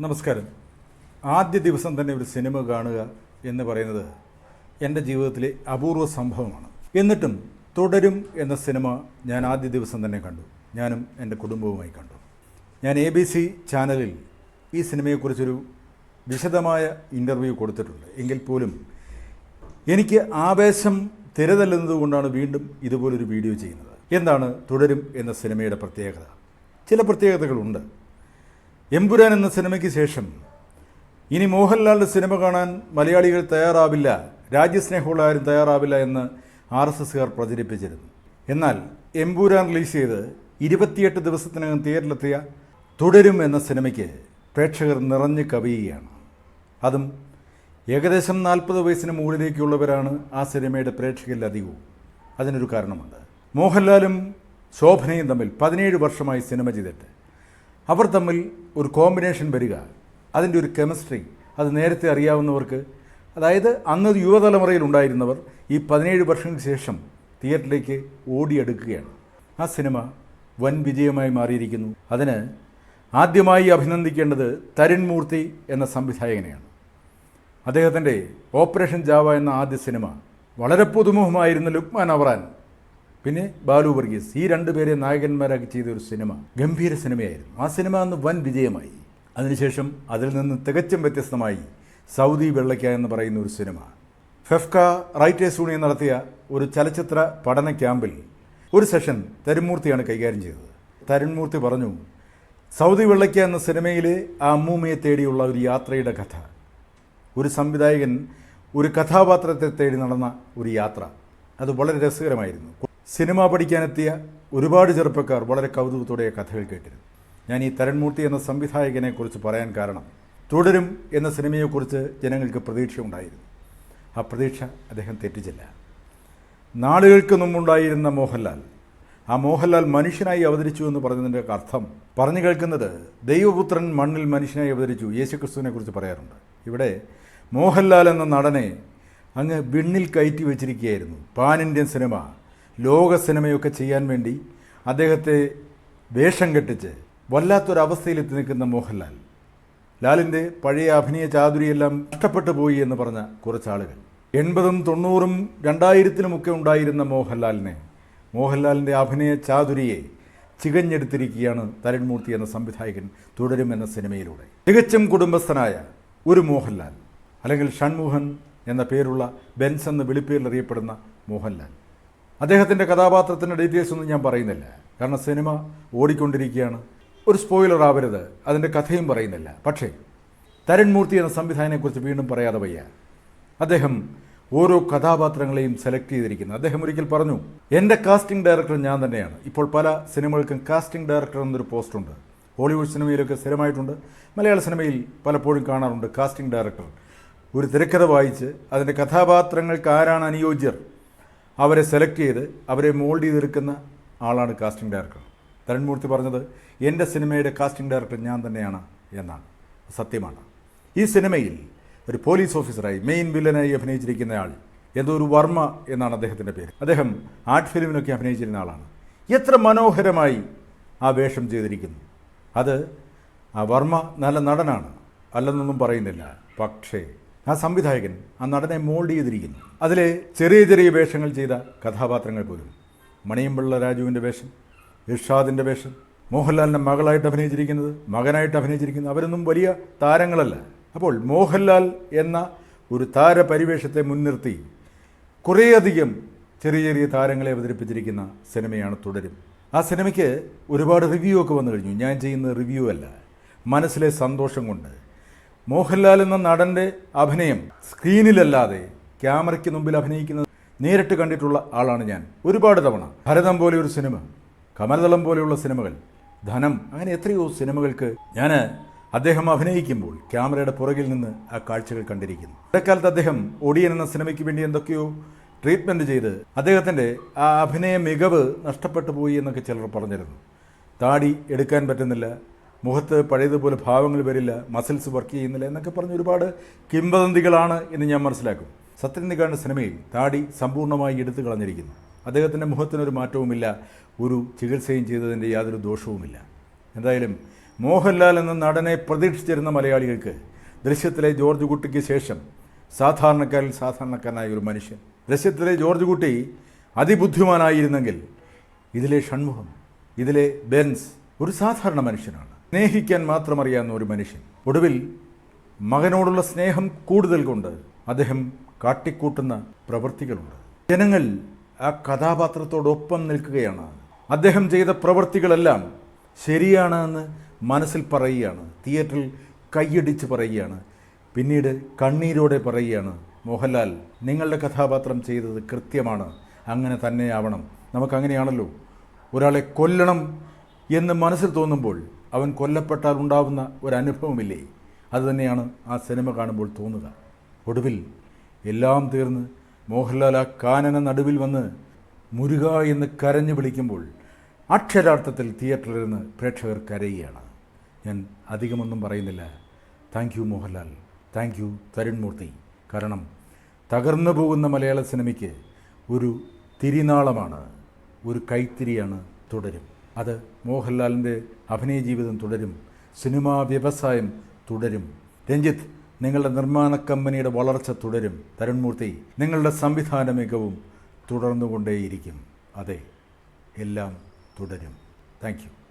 നമസ്കാരം. ആദ്യ ദിവസം തന്നെ ഒരു സിനിമ കാണുക എന്ന് പറയുന്നത് എന്റെ ജീവിതത്തിലെ അപൂർവ സംഭവമാണ്. എന്നിട്ടും തുടരും എന്ന സിനിമ ഞാൻ ആദ്യ ദിവസം തന്നെ കണ്ടു. ഞാനും എന്റെ കുടുംബവുമായി കണ്ടു. ഞാൻ എ ബി സി ചാനലിൽ ഈ സിനിമയെക്കുറിച്ചൊരു വിശദമായ ഇന്റർവ്യൂ കൊടുത്തിട്ടുണ്ട്. എങ്കിൽ പോലും എനിക്ക് ആവേശം തിരതല്ലുന്നതുകൊണ്ടാണ് വീണ്ടും ഇതുപോലൊരു വീഡിയോ ചെയ്യുന്നത്. എന്താണ് തുടരും എന്ന സിനിമയുടെ പ്രത്യേകത? ചില പ്രത്യേകതകളുണ്ട്. എമ്പുരാൻ എന്ന സിനിമയ്ക്ക് ശേഷം ഇനി മോഹൻലാലിന്റെ സിനിമ കാണാൻ മലയാളികൾ തയ്യാറാവില്ല രാജ്യസ്നേഹമുള്ള ആരും തയ്യാറാവില്ല എന്ന് ആർ എസ് എസ്സുകാർ പ്രചരിപ്പിച്ചിരുന്നു. എന്നാൽ എമ്പൂരാൻ റിലീസ് ചെയ്ത് ഇരുപത്തിയെട്ട് ദിവസത്തിനകം തിയേറ്ററിലെത്തിയ തുടരും എന്ന സിനിമയ്ക്ക് പ്രേക്ഷകർ നിറഞ്ഞു കവിയുകയാണ്. അതും ഏകദേശം നാൽപ്പത് വയസ്സിന് മുകളിലേക്കുള്ളവരാണ് ആ സിനിമയുടെ പ്രേക്ഷകരിൽ അധികവും. അതിനൊരു കാരണമുണ്ട്. മോഹൻലാലും ശോഭനയും തമ്മിൽ പതിനേഴ് വർഷമായി സിനിമ ചെയ്തിട്ട് അവർ തമ്മിൽ ഒരു കോമ്പിനേഷൻ വരിക. അതിന്റെ ഒരു കെമിസ്ട്രി അത് നേരത്തെ അറിയാവുന്നവർക്ക് അതായത് അന്ന് യുവതലമുറയിൽ ഉണ്ടായിരുന്നവർ ഈ പതിനേഴ് വർഷങ്ങൾക്ക് ശേഷം തിയേറ്ററിലേക്ക് ഓടിയെടുക്കുകയാണ്. ആ സിനിമ വൻ വിജയമായി മാറിയിരിക്കുന്നു. അതിന് ആദ്യമായി അഭിനന്ദിക്കേണ്ടത് തരുൺ മൂർത്തി എന്ന സംവിധായകനെയാണ്. അദ്ദേഹത്തിന്റെ ഓപ്പറേഷൻ ജാവ എന്ന ആദ്യ സിനിമ വളരെ പുതുമുഖമായിരുന്ന ലുക്മാൻ അവറാൻ പിന്നെ ബാലു വർഗീസ്. ഈ രണ്ട് പേരെ നായകന്മാരാക്കി ചെയ്ത ഒരു സിനിമ ഗംഭീര സിനിമയായിരുന്നു. ആ സിനിമ അന്ന് വൻ വിജയമായി. അതിനുശേഷം അതിൽ നിന്ന് തികച്ചും വ്യത്യസ്തമായി സൗദി വെള്ളയ്ക്ക എന്ന് പറയുന്ന ഒരു സിനിമ. ഫെഫ്ക റൈറ്റേഴ്സ് യൂണിയൻ നടത്തിയ ഒരു ചലച്ചിത്ര പഠന ക്യാമ്പിൽ ഒരു സെഷൻ തരുമൂർത്തിയാണ് കൈകാര്യം ചെയ്തത്. തരുൺമൂർത്തി പറഞ്ഞു സൗദി വെള്ളയ്ക്ക എന്ന സിനിമയിലെ ആ അമ്മൂമ്മയെ തേടിയുള്ള ഒരു യാത്രയുടെ കഥ. ഒരു സംവിധായകൻ ഒരു കഥാപാത്രത്തെ തേടി നടന്ന ഒരു യാത്ര. അത് വളരെ രസകരമായിരുന്നു. സിനിമ പഠിക്കാനെത്തിയ ഒരുപാട് ചെറുപ്പക്കാർ വളരെ കൗതുകത്തോടെ കഥകൾ കേട്ടിരുന്നു. ഞാൻ ഈ തരൺമൂർത്തി എന്ന സംവിധായകനെക്കുറിച്ച് പറയാൻ കാരണം തുടരും എന്ന സിനിമയെക്കുറിച്ച് ജനങ്ങൾക്ക് പ്രതീക്ഷ ഉണ്ടായിരുന്നു. ആ പ്രതീക്ഷ അദ്ദേഹം തെറ്റിച്ചില്ല. നാളുകൾക്ക് മുമ്പുണ്ടായിരുന്ന മോഹൻലാൽ. ആ മോഹൻലാൽ മനുഷ്യനായി അവതരിച്ചു എന്ന് പറഞ്ഞതിന്റെ അർത്ഥം പറഞ്ഞു കേൾക്കുന്നത് ദൈവപുത്രൻ മണ്ണിൽ മനുഷ്യനായി അവതരിച്ചു യേശുക്രിസ്തുവിനെ കുറിച്ച് പറയാറുണ്ട്. ഇവിടെ മോഹൻലാൽ എന്ന നടനെ അങ്ങ് വിണ്ണിൽ കയറ്റി വെച്ചിരിക്കുകയായിരുന്നു. Pan Indian cinema. ലോക സിനിമയൊക്കെ ചെയ്യാൻ വേണ്ടി അദ്ദേഹത്തെ വേഷം കെട്ടിച്ച് വല്ലാത്തൊരവസ്ഥയിലെത്തി നിൽക്കുന്ന മോഹൻലാൽ. ലാലിന്റെ പഴയ അഭിനയ ചാതുരിയെല്ലാം നഷ്ടപ്പെട്ടു പോയി എന്ന് പറഞ്ഞ കുറച്ചാളുകൾ. എൺപതും തൊണ്ണൂറും രണ്ടായിരത്തിലുമൊക്കെ ഉണ്ടായിരുന്ന മോഹൻലാലിനെ മോഹൻലാലിന്റെ അഭിനയ ചാതുരിയെ ചികഞ്ഞെടുത്തിരിക്കുകയാണ് തരുൺമൂർത്തി എന്ന സംവിധായകൻ തുടരും എന്ന സിനിമയിലൂടെ. തികച്ചും കുടുംബസ്ഥനായ ഒരു മോഹൻലാൽ അല്ലെങ്കിൽ ഷൺമുഖൻ എന്ന പേരുള്ള ബെൻസ് എന്ന വിളിപ്പേരിൽ അറിയപ്പെടുന്ന മോഹൻലാൽ. അദ്ദേഹത്തിന്റെ കഥാപാത്രത്തിന്റെ ഡീറ്റെയിൽസ് ഒന്നും ഞാൻ പറയുന്നില്ല. കാരണം സിനിമ ഓടിക്കൊണ്ടിരിക്കുകയാണ്. ഒരു സ്പോയിലർ ആവരുത്. അതിന്റെ കഥയും പറയുന്നില്ല. പക്ഷേ തരുൺമൂർത്തി എന്ന സംവിധായകനെക്കുറിച്ച് വീണ്ടും പറയാതെ വയ്യ. അദ്ദേഹം ഓരോ കഥാപാത്രങ്ങളെയും സെലക്ട് ചെയ്തിരിക്കുന്നു. അദ്ദേഹം ഒരിക്കൽ പറഞ്ഞു എന്റെ കാസ്റ്റിംഗ് ഡയറക്ടർ ഞാൻ തന്നെയാണ്. ഇപ്പോൾ പല സിനിമകൾക്കും കാസ്റ്റിംഗ് ഡയറക്ടർ എന്നൊരു പോസ്റ്റുണ്ട്. ഹോളിവുഡ് സിനിമയിലൊക്കെ സ്ഥിരമായിട്ടുണ്ട്. മലയാള സിനിമയിൽ പലപ്പോഴും കാണാറുണ്ട് കാസ്റ്റിംഗ് ഡയറക്ടർ. ഒരു തിരക്കഥ വായിച്ച് അതിന്റെ കഥാപാത്രങ്ങൾക്ക് ആരാണ് അനുയോജ്യർ? അവരെ സെലക്ട് ചെയ്ത് അവരെ മോൾഡ് ചെയ്തെടുക്കുന്ന ആളാണ് കാസ്റ്റിംഗ് ഡയറക്ടർ തരൺമൂർത്തി പറഞ്ഞത് എന്റെ സിനിമയുടെ കാസ്റ്റിംഗ് ഡയറക്ടർ ഞാൻ തന്നെയാണ് എന്നാണ്. സത്യമാണ്. ഈ സിനിമയിൽ ഒരു പോലീസ് ഓഫീസറായി മെയിൻ വില്ലനായി അഭിനയിച്ചിരിക്കുന്ന ആൾ എന്തോ ഒരു വർമ്മ എന്നാണ് അദ്ദേഹത്തിന്റെ പേര്. അദ്ദേഹം ആർട്ട് ഫിലിമിനൊക്കെ അഭിനയിച്ചിരുന്ന ആളാണ്. എത്ര മനോഹരമായി ആ വേഷം ചെയ്തിരിക്കുന്നു. അത് ആ വർമ്മ നല്ല നടനാണ് അല്ലെന്നൊന്നും പറയുന്നില്ല. പക്ഷേ ആ സംവിധായകൻ ആ നടനെ മോൾഡ് ചെയ്തിരിക്കുന്നു. അതിലെ ചെറിയ ചെറിയ വേഷങ്ങൾ ചെയ്ത കഥാപാത്രങ്ങൾ പോലും. മണിയമ്പിള്ള രാജുവിന്റെ വേഷം ഇർഷാദിന്റെ വേഷം മോഹൻലാലിന്റെ മകളായിട്ട് അഭിനയിച്ചിരിക്കുന്നത് മകനായിട്ട് അഭിനയിച്ചിരിക്കുന്നത് അവരൊന്നും വലിയ താരങ്ങളല്ല. അപ്പോൾ മോഹൻലാൽ എന്ന ഒരു താരപരിവേഷത്തെ മുൻനിർത്തി കുറേയധികം ചെറിയ ചെറിയ താരങ്ങളെ അവതരിപ്പിച്ചിരിക്കുന്ന സിനിമയാണ് തുടരും. ആ സിനിമയ്ക്ക് ഒരുപാട് റിവ്യൂ ഒക്കെ വന്നു കഴിഞ്ഞു. ഞാൻ ചെയ്യുന്ന റിവ്യൂ അല്ല. മനസ്സിലെ സന്തോഷം കൊണ്ട് മോഹൻലാൽ എന്ന നടന്റെ അഭിനയം സ്ക്രീനിലല്ലാതെ ക്യാമറയ്ക്ക് മുമ്പിൽ അഭിനയിക്കുന്നത് നേരിട്ട് കണ്ടിട്ടുള്ള ആളാണ് ഞാൻ. ഒരുപാട് തവണ. ഭരതം പോലെ ഒരു സിനിമ കമലദളം പോലെയുള്ള സിനിമകൾ ധനം അങ്ങനെ എത്രയോ സിനിമകൾക്ക് ഞാൻ അദ്ദേഹം അഭിനയിക്കുമ്പോൾ ക്യാമറയുടെ പുറകിൽ നിന്ന് ആ കാഴ്ചകൾ കണ്ടിരിക്കുന്നു. ഇടക്കാലത്ത് അദ്ദേഹം ഒടിയൻ എന്ന സിനിമയ്ക്ക് വേണ്ടി എന്തൊക്കെയോ ട്രീറ്റ്മെന്റ് ചെയ്ത് അദ്ദേഹത്തിന്റെ ആ അഭിനയ മികവ് നഷ്ടപ്പെട്ടു പോയി എന്നൊക്കെ ചിലർ പറഞ്ഞിരുന്നു. താടി എടുക്കാൻ പറ്റുന്നില്ല മുഖത്ത് പഴയതുപോലെ ഭാവങ്ങൾ വരില്ല മസിൽസ് വർക്ക് ചെയ്യുന്നില്ല എന്നൊക്കെ പറഞ്ഞ് ഒരുപാട് കിംവദന്തികളാണ് എന്ന് ഞാൻ മനസ്സിലാക്കും. സത്യനികാണ്ട് സിനിമയിൽ താടി സമ്പൂർണമായി എടുത്തു കളഞ്ഞിരിക്കുന്നു. അദ്ദേഹത്തിന്റെ മുഖത്തിനൊരു മാറ്റവുമില്ല ഒരു ചികിത്സയും ചെയ്തതിന്റെ യാതൊരു ദോഷവുമില്ല. എന്തായാലും മോഹൻലാൽ എന്ന നടനെ പ്രതീക്ഷിച്ചിരുന്ന മലയാളികൾക്ക് ദൃശ്യത്തിലെ ജോർജ് കുട്ടിക്ക് ശേഷം സാധാരണക്കാരിൽ സാധാരണക്കാരനായ ഒരു മനുഷ്യൻ. ദൃശ്യത്തിലെ ജോർജ് കുട്ടി അതിബുദ്ധിമാനായിരുന്നെങ്കിൽ ഇതിലെ ഷൺമുഖം ഇതിലെ ബെൻസ് ഒരു സാധാരണ മനുഷ്യനാണ്. സ്നേഹിക്കാൻ മാത്രം അറിയാവുന്ന ഒരു മനുഷ്യൻ. ഒടുവിൽ മകനോടുള്ള സ്നേഹം കൂടുതൽ കൊണ്ട് അദ്ദേഹം കാട്ടിക്കൂട്ടുന്ന പ്രവൃത്തികളുണ്ട് ജനങ്ങൾ ആ കഥാപാത്രത്തോടൊപ്പം നിൽക്കുകയാണ്. അദ്ദേഹം ചെയ്ത പ്രവൃത്തികളെല്ലാം ശരിയാണ് എന്ന് മനസ്സിൽ പറയുകയാണ്. തിയേറ്ററിൽ കൈയടിച്ച് പറയുകയാണ്. പിന്നീട് കണ്ണീരോടെ പറയുകയാണ് മോഹൻലാൽ നിങ്ങളുടെ കഥാപാത്രം ചെയ്തത് കൃത്യമാണ്. അങ്ങനെ തന്നെയാവണം. നമുക്കങ്ങനെയാണല്ലോ ഒരാളെ കൊല്ലണം എന്ന് മനസ്സിൽ തോന്നുമ്പോൾ അവൻ കൊല്ലപ്പെട്ടാൽ ഉണ്ടാവുന്ന ഒരനുഭവമില്ലേ? അതുതന്നെയാണ് ആ സിനിമ കാണുമ്പോൾ തോന്നുക. ഒടുവിൽ എല്ലാം തീർന്ന് മോഹൻലാൽ ആ കാനന നടുവിൽ വന്ന് മുരുക എന്ന് കരഞ്ഞു വിളിക്കുമ്പോൾ അക്ഷരാർത്ഥത്തിൽ തിയേറ്ററിൽ നിന്ന് പ്രേക്ഷകർ കരയുകയാണ്. ഞാൻ അധികമൊന്നും പറയുന്നില്ല. Thank you Mohanlal. Thank you Tharun Murthy. കാരണം തകർന്നു പോകുന്ന മലയാള സിനിമയ്ക്ക് ഒരു തിരിനാളമാണ് ഒരു കൈത്തിരിയാണ് തുടരും. അത് മോഹൻലാലിന്റെ അഭിനയ ജീവിതം തുടരും സിനിമാ വ്യവസായം തുടരും. രഞ്ജിത്ത് നിങ്ങളുടെ നിർമ്മാണ കമ്പനിയുടെ വളർച്ച തുടരും. തരുൺമൂർത്തി നിങ്ങളുടെ സംവിധാന മികവും തുടർന്നുകൊണ്ടേയിരിക്കും. അതെ എല്ലാം തുടരും. താങ്ക്